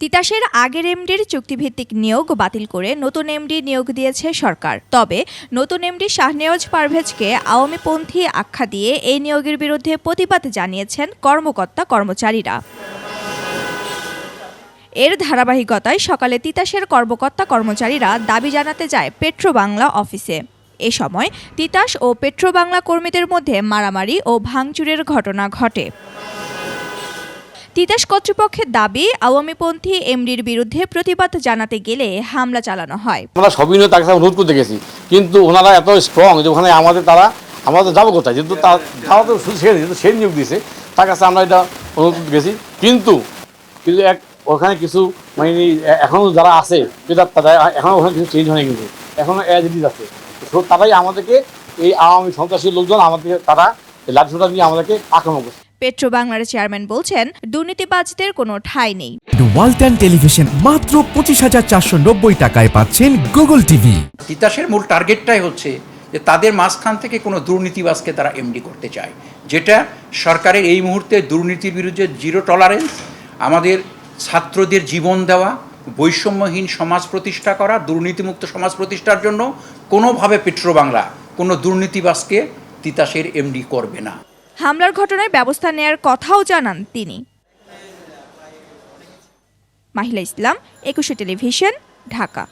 তিতাসের আগের এমডির চুক্তিভিত্তিক নিয়োগ বাতিল করে নতুন এমডি নিয়োগ দিয়েছে সরকার। তবে নতুন এমডি শাহনেওয়াজ পারভেজকে আওয়ামীপন্থী আখ্যা দিয়ে এই নিয়োগের বিরুদ্ধে প্রতিবাদ জানিয়েছেন কর্মকর্তা কর্মচারীরা। এর ধারাবাহিকতায় সকালে তিতাসের কর্মকর্তা কর্মচারীরা দাবি জানাতে যায় পেট্রোবাংলা অফিসে। এ সময় তিতাস ও পেট্রোবাংলা কর্মীদের মধ্যে মারামারি ও ভাঙচুরের ঘটনা ঘটে। তিতাস কর্তৃপক্ষের দাবি, আওয়ামীপন্থী এমডির বিরুদ্ধে প্রতিবাদ জানাতে গেলে হামলা চালানো হয়। আমরা সবই তাকে রোধ করতে গেছি, কিন্তু ওনারা এত স্ট্রং যে ওখানে আমাদের তারা আমাদের যাব কোথায়? যেহেতু তা- তারা তো সে যেহেতু সে নিয়োগ দিয়েছে, তার কাছে আমরা এটা অনুরোধ করতে গেছি। কিন্তু কিন্তু এক ওখানে কিছু মানে এখনও যারা আছে তারা এখনও ওখানে কিছু চেঞ্জ হয়নি কিন্তু, এখনও অ্যাজ ইট ইজ আছে। তো তারাই আমাদেরকে, এই আওয়ামী সন্ত্রাসী লোকজন আমাদেরকে তারা লাঠিসোটা নিয়ে আমাদেরকে আক্রমণ করছে। পেট্রোবাংলার চেয়ারম্যান বলছেন দুর্নীতিবাজদের কোনো ঠাঁই নেই। ওয়ালটন টেলিভিশন মাত্র পঁচিশ হাজার চারশো নব্বই টাকায় পাচ্ছেন গুগল টিভি তিতাসের মূল টার্গেটটাই হচ্ছে যে তাদের মাঝখান থেকে কোনো দুর্নীতিবাজকে তারা এমডি করতে চায়। যেটা সরকারের এই মুহূর্তে দুর্নীতির বিরুদ্ধে জিরো টলারেন্স আমাদের ছাত্রদের জীবন দেওয়া বৈষম্যহীন সমাজ প্রতিষ্ঠা করা দুর্নীতিমুক্ত সমাজ প্রতিষ্ঠার জন্য কোনোভাবে পেট্রোবাংলা কোনো দুর্নীতিবাজকে তিতাসের এমডি করবে না। হামলার ঘটনায় ব্যবস্থা নেয়ার কথাও জানান তিনি। মাহিলা ইসলাম একুশে টেলিভিশন ঢাকা।